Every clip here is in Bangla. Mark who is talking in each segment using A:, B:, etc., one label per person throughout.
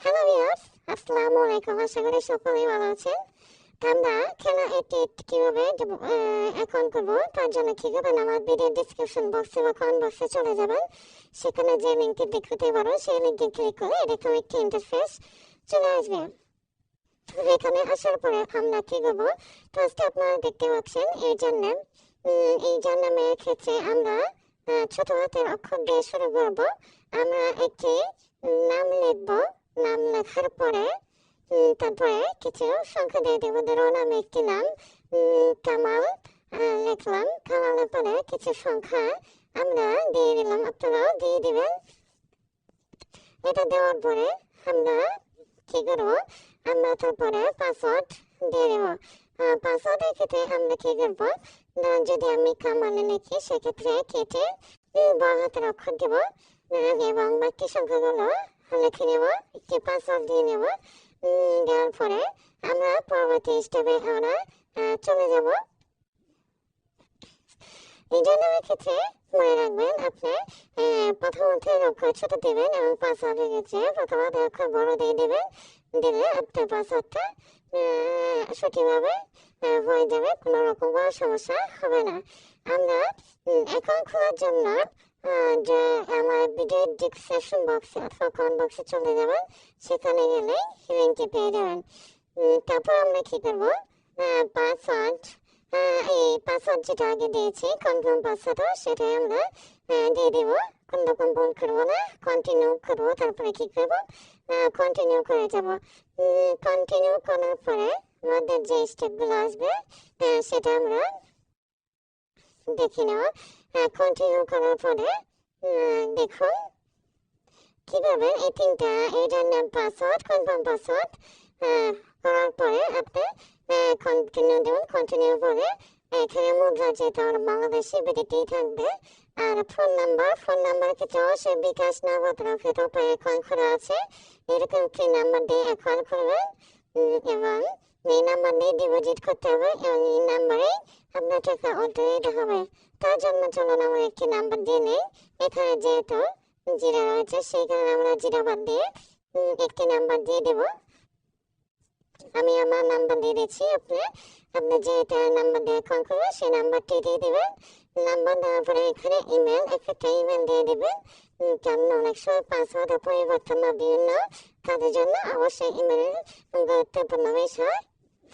A: হ্যালো ভিউয়ার্স আসসালামু আলাইকুম আশা করি সকলেই ভালো আছেন। আমরা খেলা এটি কীভাবে অ্যাকাউন্ট করব, তার জন্য কী করবেন? আমার ভিডিও ডিসক্রিপশন বক্সে বা কমেন্ট বক্সে চলে যাবেন। সেখানে যে লিঙ্কটি দেখতে পারো, সেই লিঙ্কে ক্লিক করে এরকম একটি ইন্টারফেস চলে আসবে। এখানে আসার পরে আমরা কী করব? ফার্স্টে আপনারা দেখতে পাচ্ছেন এই জন্য এই জন্মের ক্ষেত্রে আমরা ছোট হাতের অক্ষর দিয়ে শুরু করব। আমরা একটি নাম লিখব। নাম লেখার পরে তারপরে কিছু সংখ্যা দিয়ে দেবো। ধরুন আমি একটি নাম কামাল লিখলাম। কামালের পরে কিছু সংখ্যা আমরা দিয়ে দিলাম। আপনারাও দিয়ে দিবেন। এটা দেওয়ার পরে আমরা কি করব? আমরা তারপরে পাসওয়ার্ড দিয়ে দেবো। পাসওয়ার্ডের ক্ষেত্রে আমরা কি করব? যদি আমি কামালে লিখি, সেক্ষেত্রে কেটে বড় হাতের অক্ষর দেব। এবং বাকি সংখ্যাগুলো লিখে নেব একটি পাসওয়ার্ড দিয়ে নেব। দেওয়ার পরে আমরা পরবর্তী স্টেপে আমরা চলে যাব। এই জন্যের ক্ষেত্রে মনে রাখবেন আপনি আহ, প্রথম অক্ষর ছোট দেবেন এবং পাসওয়ার্ডের ক্ষেত্রে প্রথম হাতের অক্ষর বড় দিয়ে দেবেন। দিলে আপনার পাসওয়ার্ডটা সঠিকভাবে হয়ে যাবে কোনো রকম সমস্যা হবে না। আমরা অ্যাকাউন্ট খোলার জন্য যে আমার ভিডিও ডিসক্রিপশন বক্সে অথবা কমেন্ট বক্সে চলে যাবেন সেখানে গেলে লিঙ্কটি পেয়ে যাবেন তারপর আমরা কি করব পাসওয়ার্ড এই পাসওয়ার্ড যেটা আগে দিয়েছি কনফার্ম পাসওয়ার্ড সেটাই আমরা দিয়ে দেবো কোনো রকম ভুল করব না কন্টিনিউ করব তারপরে কি করব কন্টিনিউ করে যাব কন্টিনিউ করার পরে আমাদের যে স্টেপগুলো আসবে সেটা আমরা দেখে নেব কন্টিনিউ করার পরে দেখুন। কীভাবে এই তিনটা এটার নাম পাসওয়ার্ড কনফার্ম পাসওয়ার্ড করার পরে আপনি কন্টিনিউ দেবেন কন্টিনিউ করে এখানে মুদ্রা যেটা আমার বাংলাদেশি বিডিটি থাকবে, আর ফোন নাম্বার ফোন নাম্বার ক্ষেত্রে অবশ্যই বিকাশ রকেট উপায় অ্যাকাউন্ট করা আছে। এরকম একটি নাম্বার দিয়ে অ্যাকাউন্ট করবেন এবং এই নাম্বার দিয়ে ডিপোজিট করতে হবে, এবং এই নাম্বারে টাকা অটোমেট হবে। তার জন্য চলুন আমরা একটি নাম্বার দিয়ে নিই। এখানে যেহেতু জিরা রয়েছে, সেই কারণে আমরা জিরা বাদ দিয়ে একটি নাম্বার দিয়ে দেব। আমি আমার নাম্বার দিয়ে দিচ্ছি আপনি। আপনি যেটা নাম্বার দিয়ে কল করবেন, সেই নাম্বারটি দিয়ে দেবেন। নাম্বার দেওয়ার পরে এখানে ইমেল একটা ইমেল দিয়ে দেবেন। কারণ অনেক সময় পাসওয়ার্ড পরিবর্তন বা বিভিন্ন কাজের জন্য অবশ্যই ইমেল গুরুত্বপূর্ণ বিষয়।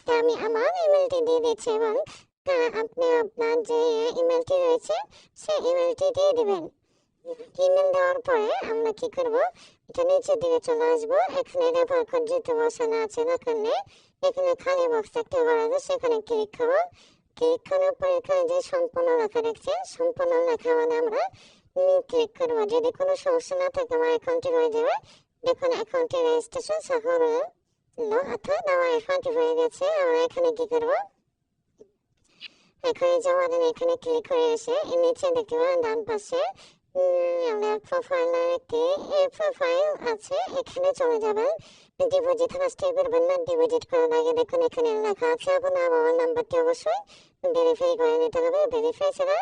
A: তা আমি আমার ইমেলটি দিয়ে দিচ্ছি এবং আহ, আপনি আপনার যে ইমেলটি রয়েছে সেই ইমেলটি দিয়ে দেবেন। ইমেল দেওয়ার পরে আমরা কি করব? এটা নিচের দিকে চলে আসব। এখানে রেফার কোড যেহেতু বসানো আছে না কারণে এখানে খালি বক্স একটা বার সেখানে ক্লিক করব। ক্লিক করার পরে এখানে যে সম্পূর্ণ লেখা দেখছে সম্পূর্ণ লেখা মানে আমরা ক্লিক করব। যদি কোনো সমস্যা না থাকে আমার অ্যাকাউন্টে হয়ে যাবে। দেখুন অ্যাকাউন্টে রেজিস্ট্রেশন সফল হলো অর্থাৎ আমার অ্যাকাউন্টে হয়ে গেছে। আমরা এখানে কি করব? এখানে জমা দিন এখানে ক্লিক করে এসে নিচে দেখতে পাবেন ডান পাশে আমাদের প্রোফাইলের একটি প্রোফাইল আছে, এখানে চলে যাবেন। ডিপোজিট ফার্স্টে করবেন না ডিপোজিট করার আগে দেখুন এখানে লেখা আছে আপনার মোবাইল নাম্বারটি অবশ্যই ভেরিফাই করে নিতে হবে। ভেরিফাই ছাড়া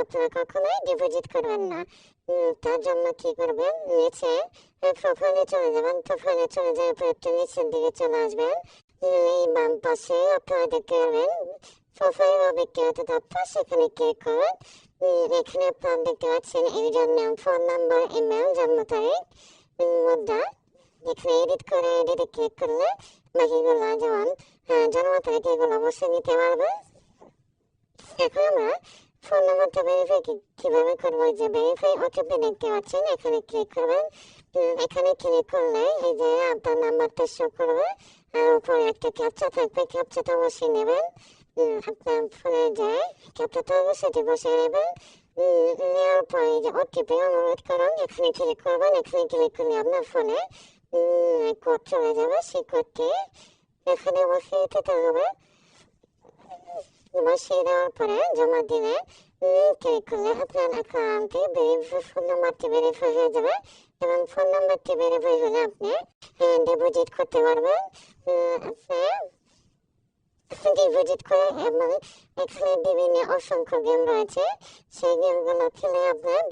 A: আপনারা কখনোই ডিপোজিট করবেন না। তার জন্য কি করবেন? নিচে প্রোফাইলে চলে যাবেন। প্রোফাইলে চলে যাওয়ার পর একটু নিচের দিকে চলে আসবেন। এই বাম পাশে আপনারা দেখতে পাবেন প্রোফাইল বা ব্যক্তিগত তথ্য সেখানে ক্লিক করবেন উম, এখানে আপনারা দেখতে পাচ্ছেন ইউজার নাম ফোন নাম্বার ইমেল জন্ম তারিখ মুদ্রা এখানে এডিট করে এডিটে ক্লিক করলে বাকিগুলো যেমন জন্ম তারিখ এগুলো অবশ্যই নিতে পারবে এখন আমরা ফোন নাম্বারটা ভেরিফাই কীভাবে করব যে ভেরিফাই ওটিপি দেখতে পাচ্ছেন এখানে ক্লিক করবেন এখানে ক্লিক করলে এই যে আপনার নাম্বারটা শো করবে আর উপরে একটা ক্যাপচা থাকবে ক্যাপচাটা অবশ্যই নেবেন ফোনে যে ক্যাপচাটা হবে সেটি বসিয়ে নেবেন নেওয়ার পরে যে ওটিপি অনুরোধ করুন এখানে ক্লিক করবেন এখানে ক্লিক করলে আপনার ফোনে কোড চলে যাবে সেই কোডটি এখানে বসিয়ে দিতে হবে বসিয়ে দেওয়ার পরে জমা দিলে ক্লিক করলে আপনার অ্যাকাউন্টে ফোন নাম্বারটি ভেরিফাই হয়ে যাবে এবং ফোন নাম্বারটি ভেরিফাই হলে আপনি ডিপোজিট করতে পারবেন আপনি ডিপোজিট করে এবং এখানে বিভিন্ন অসংখ্য গেম রয়েছে। সেই গেমগুলো খেলে আপনার